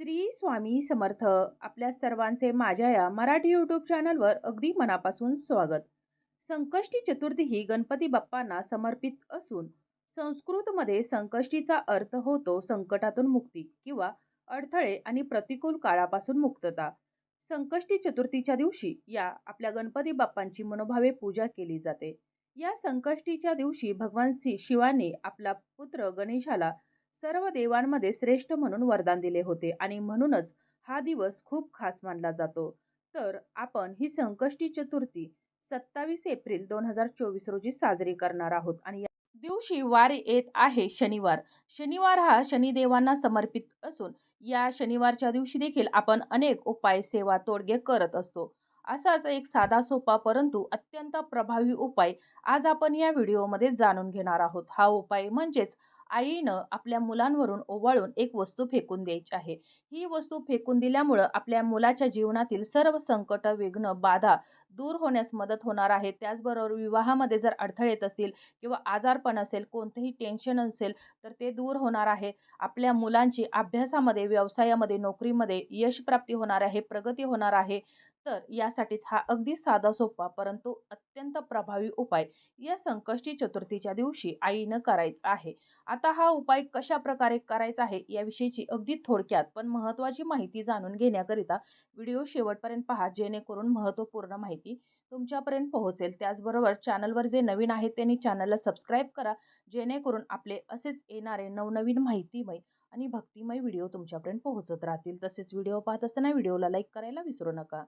श्री स्वामी समर्थ आपल्या सर्वांचे माझ्या या मराठी यूट्यूब चॅनलवर अगदी मनापासून स्वागत. संकष्टी चतुर्थी ही गणपती बाप्पांना समर्पित असून संस्कृतमध्ये संकष्टीचा अर्थ होतो संकटातून मुक्ती किंवा अडथळे आणि प्रतिकूल काळापासून मुक्तता. संकष्टी चतुर्थीच्या दिवशी या आपल्या गणपती बाप्पांची मनोभावे पूजा केली जाते. या संकष्टीच्या दिवशी भगवान शिवाने आपला पुत्र गणेशाला सर्व देवांमध्ये श्रेष्ठ म्हणून वरदान दिले होते आणि म्हणूनच हा दिवस खूप खास मानला जातो. तर आपण ही संकष्टी चतुर्थी सत्तावीस एप्रिल दोन हजार चोवीस रोजी साजरी करणार आहोत आणि या दिवशी वार येत आहे शनिवार. शनिवार हा शनिदेवांना समर्पित असून या शनिवारच्या दिवशी देखील आपण अनेक उपाय सेवा तोडगे करत असतो. असाच एक साधा सोपा परंतु अत्यंत प्रभावी उपाय आज आपण या व्हिडिओमध्ये जाणून घेणार आहोत. हा उपाय म्हणजेच आईनं आपल्या मुलांवरून ओवाळून एक वस्तू फेकून द्यायची आहे. ही वस्तू फेकून दिल्यामुळं आपल्या मुलाच्या जीवनातील सर्व संकट विघ्न बाधा दूर होण्यास मदत होणार आहे. त्याचबरोबर विवाहामध्ये जर अडथळे येत असतील किंवा आजारपण असेल कोणतेही टेन्शन असेल तर ते दूर होणार आहे. आपल्या मुलांची अभ्यासामध्ये व्यवसायामध्ये नोकरीमध्ये यशप्राप्ती होणार आहे प्रगती होणार आहे. तर यासाठीच हा अगदी साधा सोपा परंतु अत्यंत प्रभावी उपाय या संकष्टी चतुर्थीच्या दिवशी आईनं करायचा आहे. आता हा उपाय कशा प्रकारे करायचा आहे याविषयीची अगदी थोडक्यात पण महत्त्वाची माहिती जाणून घेण्याकरिता व्हिडिओ शेवटपर्यंत पहा जेणेकरून महत्त्वपूर्ण माहिती तुमच्यापर्यंत पोहोचेल. त्याचबरोबर चॅनलवर जे नवीन आहेत त्यांनी चॅनलला सबस्क्राईब करा जेणेकरून आपले असेच येणारे नवनवीन माहितीमय आणि भक्तिमय व्हिडिओ तुमच्यापर्यंत पोहोचत राहतील. तसेच व्हिडिओ पाहत असताना व्हिडिओला लाईक करायला विसरू नका.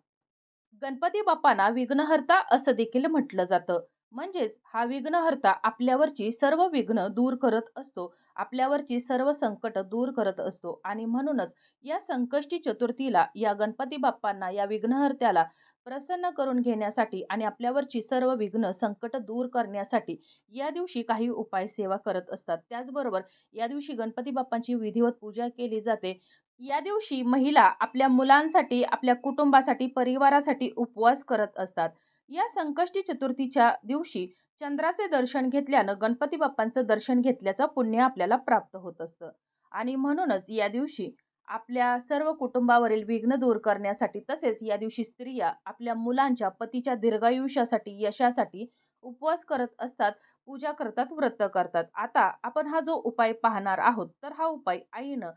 गणपती बाप्पांना विघ्नहर्ता असं देखील म्हटलं जातं. म्हणजेच हा विघ्नहर्ता आपल्यावरची सर्व विघ्न दूर करत असतो आपल्यावरची सर्व संकट दूर करत असतो आणि म्हणूनच या संकष्टी चतुर्थीला या गणपती बाप्पांना या विघ्नहर्त्याला प्रसन्न करून घेण्यासाठी आणि आपल्यावरची सर्व विघ्न संकट दूर करण्यासाठी या दिवशी काही उपाय सेवा करत असतात. त्याचबरोबर या दिवशी गणपती बाप्पांची विधिवत पूजा केली जाते. या दिवशी महिला आपल्या मुलांसाठी आपल्या कुटुंबासाठी परिवारासाठी उपवास करत असतात. या संकष्टी चतुर्थीच्या दिवशी चंद्राचे दर्शन घेतल्यानं गणपती बाप्पांचं दर्शन घेतल्याचं पुण्य आपल्याला प्राप्त होत असतं. आणि म्हणूनच या दिवशी आपल्या सर्व कुटुंबावरील विघ्न दूर करण्यासाठी तसेच या दिवशी स्त्रिया आपल्या मुलांच्या पतीच्या दीर्घायुष्यासाठी यशासाठी उपवास करत असतात पूजा करतात व्रत करतात. आता आपण हा जो उपाय पाहणार आहोत तर हा उपाय आईनं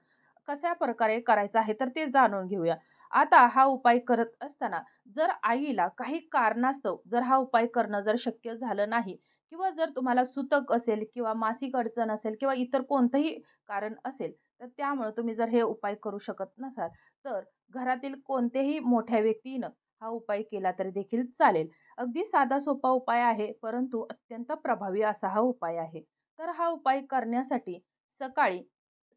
कशा प्रकारे करायचा आहे तर ते जाणून घेऊया. आता हा उपाय करत असताना जर आईला काही कारणास्तव जर हा उपाय करणं जर शक्य झालं नाही किंवा जर तुम्हाला सुतक असेल किंवा मासिक अडचण असेल किंवा इतर कोणतंही कारण असेल तर त्यामुळं तुम्ही जर हे उपाय करू शकत नसाल तर घरातील कोणतेही मोठ्या व्यक्तीनं हा उपाय केला तरी देखील चालेल. अगदी साधा सोपा उपाय आहे परंतु अत्यंत प्रभावी असा हा उपाय आहे. तर हा उपाय करण्यासाठी सकाळी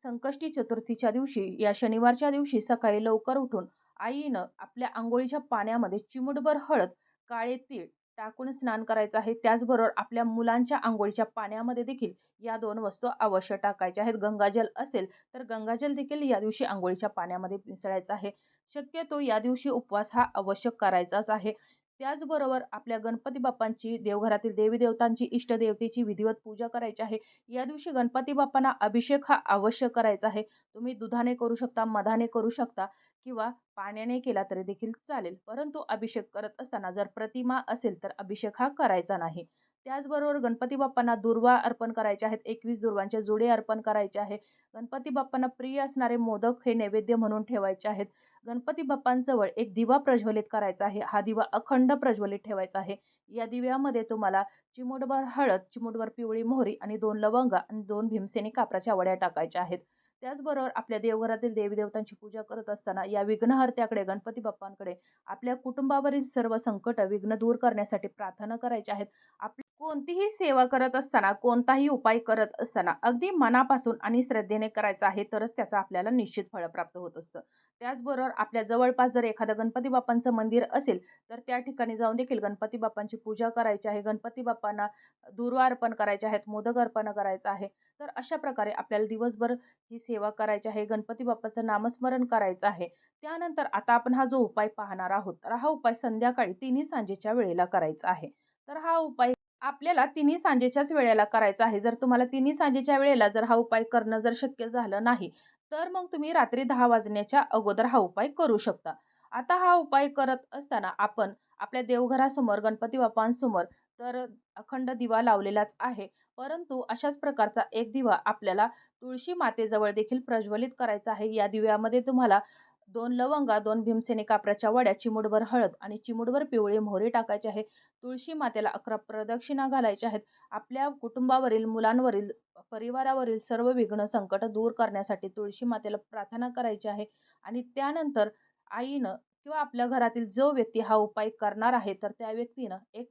संकष्टी चतुर्थीच्या दिवशी या शनिवारच्या दिवशी सकाळी लवकर उठून आईनं आपल्या आंघोळीच्या पाण्यामध्ये चिमुटभर हळद काळे तीळ टाकून स्नान करायचं आहे. त्याचबरोबर आपल्या मुलांच्या आंघोळीच्या पाण्यामध्ये देखील या दोन वस्तू अवश्य टाकायच्या आहेत. गंगाजल असेल तर गंगाजल देखील या दिवशी आंघोळीच्या पाण्यामध्ये मिसळायचं आहे. शक्यतो या दिवशी उपवास हा अवश्य करायचाच आहे. त्याचबरोबर आपल्या गणपती बाप्पांची देवघरातील देवी देवतांची इष्टदेवतेची विधिवत पूजा करायची आहे. या दिवशी गणपती बाप्पांना अभिषेक हा अवश्य करायचा आहे. तुम्ही दुधाने करू शकता मधाने करू शकता किंवा पाण्याने केला तरी देखील चालेल. परंतु अभिषेक करत असताना जर प्रतिमा असेल तर अभिषेक हा करायचा नाही. त्याचबरोबर गणपती बाप्पांना दुर्वा अर्पण करायचे आहेत. एकवीस दुर्वांचे जुडे अर्पण करायचे आहे. गणपती बाप्पांना प्रिय असणारे मोदक हे नैवेद्य म्हणून ठेवायचे आहेत. गणपती बाप्पांजवळ एक दिवा प्रज्वलित करायचा आहे. हा दिवा अखंड प्रज्वलित ठेवायचा आहे. या दिव्यामध्ये तुम्हाला चिमुटभर हळद चिमुटभर पिवळी मोहरी आणि दोन लवंगा आणि दोन भीमसेनी कापराच्या वड्या टाकायच्या आहेत. त्याचबरोबर आपल्या देवघरातील देवीदेवतांची पूजा करत असताना या विघ्नहर्त्याकडे गणपती बाप्पांकडे आपल्या कुटुंबावरील सर्व संकट विघ्न दूर करण्यासाठी प्रार्थना करायच्या आहेत. आपल्या कोणतीही सेवा करत असताना कोणताही उपाय करत असताना अगदी मनापासून आणि श्रद्धेने करायचा आहे तरच त्याचा आपल्याला निश्चित फळ प्राप्त होत असतं. त्याचबरोबर आपल्या जवळपास जर एखादं गणपती बाप्पांचं मंदिर असेल तर त्या ठिकाणी जाऊन देखील गणपती बाप्पांची पूजा करायची आहे. गणपती बाप्पांना दुर्वा अर्पण करायचे आहेत मोदक अर्पण करायचं आहे. तर अशा प्रकारे आपल्याला दिवसभर ही सेवा करायची आहे गणपती बाप्पाचं नामस्मरण करायचं आहे. त्यानंतर आता आपण हा जो उपाय पाहणार आहोत तर हा उपाय संध्याकाळी तिन्ही सांजेच्या वेळेला करायचा आहे. तर हा उपाय आपल्याला तिन्ही सांजेच्याच वेळेला करायचं आहे जर तुम्हाला तिन्ही सांजेच्या वेळेला जर हा उपाय करणं जर शक्य झालं नाही तर मग तुम्ही रात्री दहा वाजण्याच्या अगोदर हा उपाय करू शकता. आता हा उपाय करत असताना आपण आपल्या देवघरासमोर गणपती बाप्पांसमोर तर अखंड दिवा लावलेलाच आहे. परंतु अशाच प्रकारचा एक दिवा आपल्याला तुळशी मातेजवळ देखील प्रज्वलित करायचा आहे. या दिव्यामध्ये तुम्हाला दोन लवंगा, दोन भीमसेने कापराच्या वड्या, चिमुडभर हळद आणि चिमुडभर पिवळी मोहरी टाकायची आहे. तुळशी मातेला 11 प्रदक्षिणा घालायच्या आहेत. आपल्या कुटुंबावरील, मुलांवरील, परिवारावरील सर्व विघ्न, संकट दूर करण्यासाठी तुळशी मातेला प्रार्थना करायची आहे आणि त्यानंतर आईनं किंवा आपल्या घरातील जो व्यक्ती हा उपाय करणार आहे, तर त्या व्यक्तीनं एक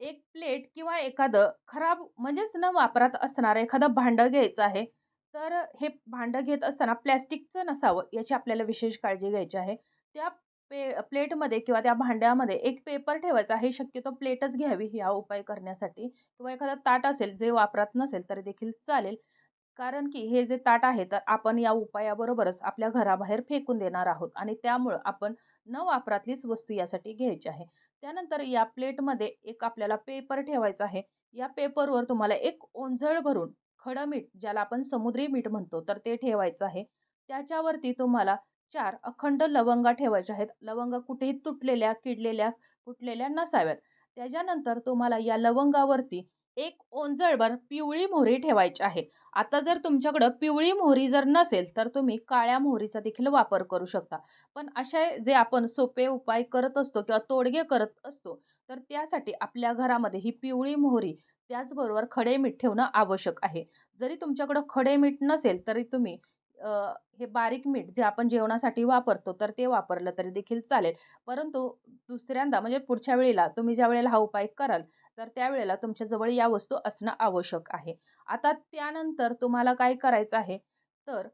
एक प्लेट किंवा एखादं खराब म्हणजेच न वापरात असणारं एखादं भांडं घ्यायचं आहे. तर हे भांडं घेत असताना प्लॅस्टिकचं नसावं याची आपल्याला विशेष काळजी घ्यायची आहे. त्या पे प्लेटमध्ये किंवा त्या भांड्यामध्ये एक पेपर ठेवायचा हे शक्यतो प्लेटच घ्यावी हा उपाय करण्यासाठी किंवा एखादं ताट असेल जे वापरात नसेल तरी देखील चालेल. कारण की हे जे ताट आहे तर आपण या उपायाबरोबरच आपल्या घराबाहेर फेकून देणार आहोत आणि त्यामुळं आपण न वापरातलीच वस्तू यासाठी घ्यायची आहे. त्यानंतर या प्लेटमध्ये एक आपल्याला पेपर ठेवायचा आहे. या पेपरवर तुम्हाला एक ओंजळ भरून खडं मीठ ज्याला आपण समुद्री मीठ म्हणतो तर ते ठेवायचं आहे. त्याच्यावरती तुम्हाला चार अखंड लवंगा ठेवायच्या आहेत. लवंगा कुठेही तुटलेल्या, किडलेल्या, फुटलेल्या नसाव्यात. त्याच्यानंतर तुम्हाला या लवंगावरती एक ओंजळभर पिवळी मोहरी ठेवायची आहे. आता जर तुमच्याकडं पिवळी मोहरी जर नसेल, तर तुम्ही काळ्या मोहरीचा देखील वापर करू शकता. पण असे जे आपण सोपे उपाय करत असतो किंवा तोडगे करत असतो, तर त्यासाठी आपल्या घरामध्ये ही पिवळी मोहरी त्याचबरोबर खडे मीठ ठेवणं आवश्यक आहे. जरी तुमच्याकडं खडे मीठ नसेल, तरी तुम्ही हे बारीक मीठ जे आपण जेवणासाठी वापरतो, तर ते वापरलं तरी देखील चालेल. परंतु दुसऱ्यांदा म्हणजे पुढच्या वेळेला तुम्ही ज्यावेळेला हा उपाय कराल, तर त्यावेळेला तुमच्याजवळ या वस्तू असणं आवश्यक आहे. आता त्यानंतर तुम्हाला काय करायचं आहे, तर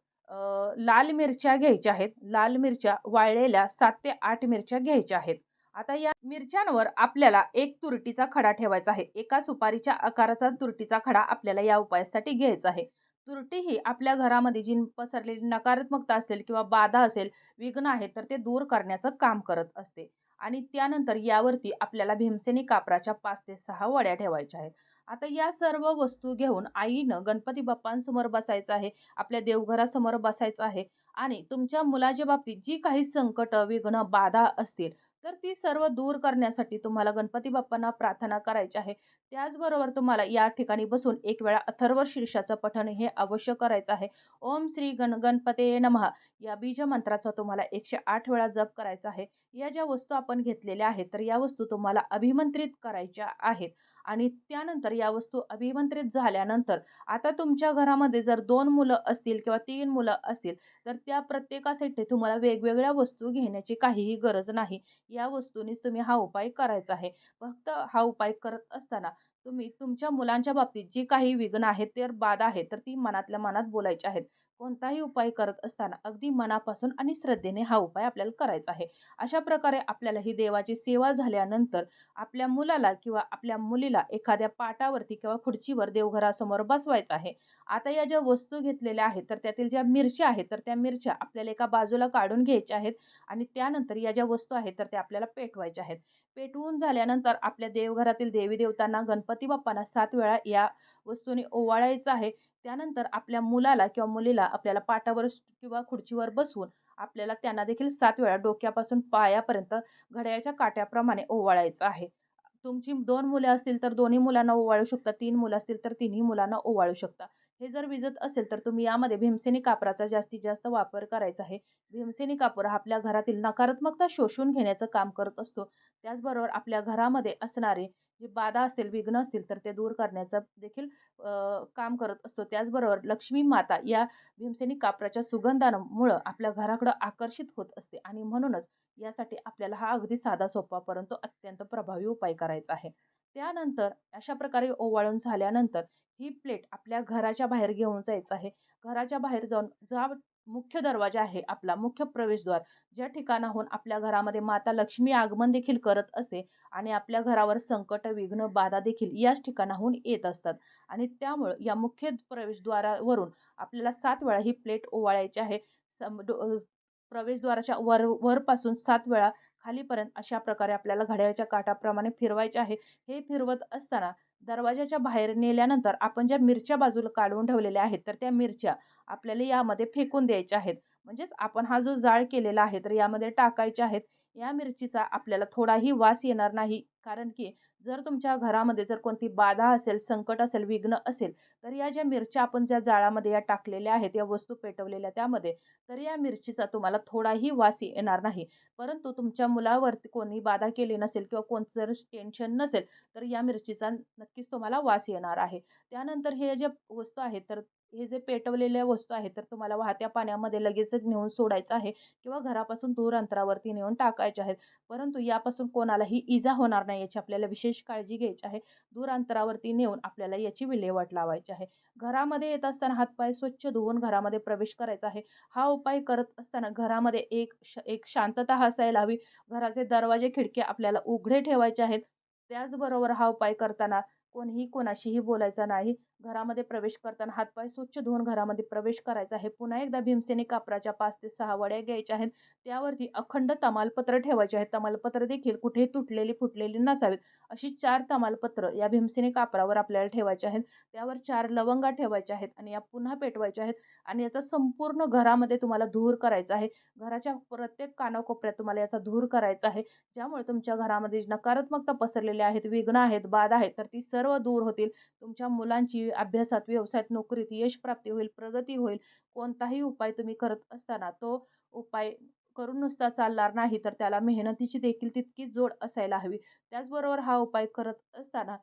लाल मिरच्या घ्यायच्या आहेत. लाल मिरच्या वाळलेल्या सात ते आठ मिरच्या घ्यायच्या आहेत. आता या मिरच्यांवर आपल्याला एक तुरटीचा खडा ठेवायचा आहे. एका सुपारीच्या आकाराचा तुरटीचा खडा आपल्याला या उपायासाठी घ्यायचा आहे. तुरटी ही आपल्या घरामध्ये जी पसरलेली नकारात्मकता असेल किंवा बाधा असेल, विघ्न आहे, तर ते दूर करण्याचं काम करत असते. आणि त्यानंतर यावरती आपल्याला भीमसेनी कापराच्या पाच ते सहा वड्या ठेवायच्या आहेत. आता या सर्व वस्तू घेऊन आईनं गणपती बाप्पांसमोर बसायचं आहे. आपल्या देवघरासमोर बसायचं आहे आणि तुमच्या मुलाच्या बाबतीत जी काही संकट विघ्न, बाधा असतील, तर ती सर्व दूर करण्यासाठी तुम्हाला गणपती बाप्पांना प्रार्थना करायची आहे. त्याचबरोबर तुम्हाला या ठिकाणी बसून एक वेळा अथर्व शीर्षाचं पठण हे अवश्य करायचं आहे. ओम श्री गण गणपते नमः या बीज मंत्राचा तुम्हाला 108 वेळा जप करायचा आहे. या ज्या वस्तू आपण घेतलेल्या आहेत, तर या वस्तू तुम्हाला अभिमंत्रित करायच्या आहेत आणि त्यानंतर या वस्तू अभिमंत्रित झाल्यानंतर आता तुमच्या घरामध्ये जर दोन मुलं असतील किंवा तीन मुलं असतील, तर त्या प्रत्येकासाठी तुम्हाला वेगवेगळ्या वस्तू घेण्याची काहीही गरज नाही. या वस्तूनीच तुम्ही हा उपाय करायचा आहे. फक्त हा उपाय करत असताना तुम्ही तुमच्या मुलांच्या बाबतीत जी काही विघ्न आहेत, ते बाधा आहेत तर ती मनातल्या मनात बोलायची आहेत. कोणताही उपाय करत असताना अगदी मनापासून आणि श्रद्धेने हा उपाय आपल्याला करायचा आहे. अशा प्रकारे आपल्याला ही देवाची सेवा झाल्यानंतर आपल्या मुलाला किंवा आपल्या मुलीला एखाद्या पाटावरती किंवा खुर्चीवर देवघरासमोर बसवायचं आहे. आता या ज्या वस्तू घेतलेल्या आहेत, तर त्यातील ज्या मिरच्या आहेत, तर त्या मिरच्या आपल्याला एका बाजूला काढून घ्यायच्या आहेत आणि त्यानंतर या ज्या वस्तू आहेत, तर त्या आपल्याला पेटवायच्या आहेत. पेटवून झाल्यानंतर आपल्या देवघरातील देवी-देवतांना, गणपती बाप्पांना सात वेळा या वस्तूने ओवाळायचं आहे. त्यानंतर आपल्या मुलाला किंवा मुलीला आपल्याला पाटावर किंवा खुर्चीवर बसवून आपल्याला त्यांना देखील सात वेळा डोक्यापासून पायापर्यंत घड्याळ्याच्या काट्याप्रमाणे ओवाळायचं आहे. तुमची दोन मुले असतील तर दोन्ही मुलांना ओवाळू शकता, तीन मुलं असतील तर तिन्ही मुलांना ओवाळू शकता. हे जर विझत असेल तर तुम्ही यामध्ये भीमसेनी कापराचा जास्तीत जास्त वापर करायचा आहे. भीमसेनी कापूर हा आपल्या घरातील नकारात्मकता शोषून घेण्याचं काम करत असतो. त्याचबरोबर आपल्या घरामध्ये असणारे जी बाधा असतील, विघ्न असतील, तर ते दूर करण्याचं देखील काम करत असतो. त्याचबरोबर लक्ष्मी माता या भीमसेनी कापराच्या सुगंधामुळं आपल्या घराकडं आकर्षित होत असते आणि म्हणूनच यासाठी आपल्याला हा अगदी साधा सोपा परंतु अत्यंत प्रभावी उपाय करायचा आहे. त्यानंतर अशा प्रकारे ओवाळून झाल्यानंतर ही प्लेट आपल्या घराच्या बाहेर घेऊन जायचं आहे. घराच्या बाहेर जाऊन जा मुख्य दरवाजा आहे आपला, मुख्य प्रवेशद्वार, ज्या ठिकाणाहून आपल्या घरामध्ये माता लक्ष्मी आगमन देखील करत असते आणि आपल्या घरावर संकट, विघ्न, बाधा देखील याच ठिकाणाहून येत असतात आणि त्यामुळं या मुख्य प्रवेशद्वारावरून आपल्याला सात वेळा ही प्लेट ओवाळायची आहे. सम डो प्रवेशद्वाराच्या वर वरपासून सात वेळा खालीपर्यंत अशा प्रकारे आपल्याला घड्याळाच्या काटाप्रमाणे फिरवायचे आहे. हे फिरवत असताना दरवाजाच्या बाहेर नेल्यानंतर आपण ज्या मिरच्या बाजूला काढून ठेवलेल्या आहेत तर त्या मिरच्या आपल्याला यामध्ये फेकून द्यायच्या आहेत. म्हणजेच आपण हा जो जाळ केलेला आहे तर यामध्ये टाकायच्या आहेत. या मिरचीचा आपल्याला थोडाही वास येणार नाही. कारण की जर तुमच्या घरामध्ये जर कोणती बाधा असेल संकट असेल विघ्न असेल तर या ज्या मिरच्या आपण ज्या जाळामध्ये या टाकलेल्या आहेत या वस्तू पेटवलेल्या त्यामध्ये तर या मिरचीचा तुम्हाला थोडाही वास येणार नाही. परंतु तुमच्या मुलावरती कोणी बाधा केली नसेल किंवा कोणतं जर टेन्शन नसेल तर या मिरचीचा नक्कीच तुम्हाला वास येणार आहे. त्यानंतर हे ज्या वस्तू आहेत तर हे जे पेटवलेल्या वस्तू आहेत तर तुम्हाला वाहत्या पाण्यामध्ये लगेचच नेऊन सोडायचं आहे किंवा घरापासून दूर अंतरावरती नेऊन टाकायचं आहेत. परंतु यापासून कोणालाही इजा होणार नाही याची आपल्याला विशेष काळजी घ्यायची आहे. दूर अंतरावरती नेऊन आपल्याला याची विल्हेवाट लावायची आहे. घरामध्ये येत असताना हातपाय स्वच्छ धुवून घरामध्ये प्रवेश करायचा आहे. हा उपाय करत असताना घरामध्ये एक श एक शांतता असायला हवी. घराचे दरवाजे खिडके आपल्याला उघडे ठेवायचे आहेत. त्याचबरोबर हा उपाय करताना कोणीही कोणाशीही बोलायचा नाही. घरामध्ये प्रवेश करताना हातपाय स्वच्छ धुवून घरामध्ये प्रवेश करायचा. आहे पुन्हा एकदा भीमसेनी कापराच्या पाच ते सहा वड्या घ्यायच्या आहेत. त्यावरती अखंड तमालपत्र ठेवायचे आहेत. तमालपत्र देखील कुठेही तुटलेली फुटलेली नसावीत. अशी चार तमालपत्र या भीमसेनी कापरावर आपल्याला ठेवायचे आहेत. त्यावर चार लवंगा ठेवायच्या आहेत आणि या पुन्हा पेटवायच्या आहेत. आणि याचा संपूर्ण घरामध्ये तुम्हाला धूर करायचा आहे. घराच्या प्रत्येक कानाकोपऱ्यात तुम्हाला याचा धूर करायचा आहे. ज्यामुळे तुमच्या घरामध्ये नकारात्मकता पसरलेल्या आहेत विघ्न आहेत बाधा आहेत तर ती सर्व दूर होतील. तुमच्या मुलांची अभ्यासात व्यवसायात नोकरीत यश प्राप्ती होईल प्रगती होईल कोणताही उपाय तुम्ही करत असताना तो उपाय करून नुसता चालणार नाही तर त्याला मेहनतीची देखील तितकी जोड असायला हवी. त्याचबरोबर हा उपाय करत असताना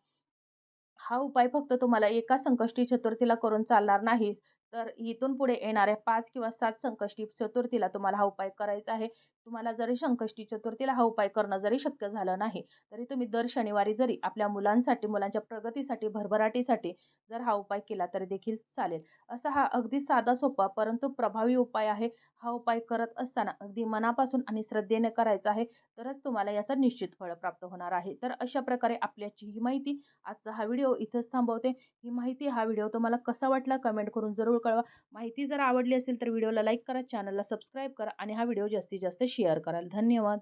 हा उपाय फक्त तुम्हाला एका संकष्टी चतुर्थीला करून चालणार नाही तर इथून पुढे येणाऱ्या पाच किंवा सात संकष्टी चतुर्थीला तुम्हाला हा उपाय करायचा आहे. तुम्हाला जरी संकष्टी चतुर्थीला हा उपाय करणं जरी शक्य झालं नाही तरी तुम्ही दर शनिवारी जरी आपल्या मुलांसाठी मुलांच्या प्रगतीसाठी भरभराटीसाठी जर हा उपाय केला तरी देखील चालेल. असा हा अगदी साधा सोपा परंतु प्रभावी उपाय आहे. हा उपाय करत असताना अगदी मनापासून आणि श्रद्धेने करायचा आहे तरच तुम्हाला याचा निश्चित फळ प्राप्त होणार आहे. तर अशा प्रकारे आपल्याची ही माहिती आजचा हा व्हिडिओ इथंच थांबवते. ही माहिती हा व्हिडिओ तुम्हाला कसा वाटला कमेंट करून जरूर कळवा. माहिती जर आवडली असेल तर व्हिडिओला लाईक करा चॅनलला सबस्क्राईब करा आणि हा व्हिडिओ जास्तीत जास्त शेअर कराल. धन्यवाद.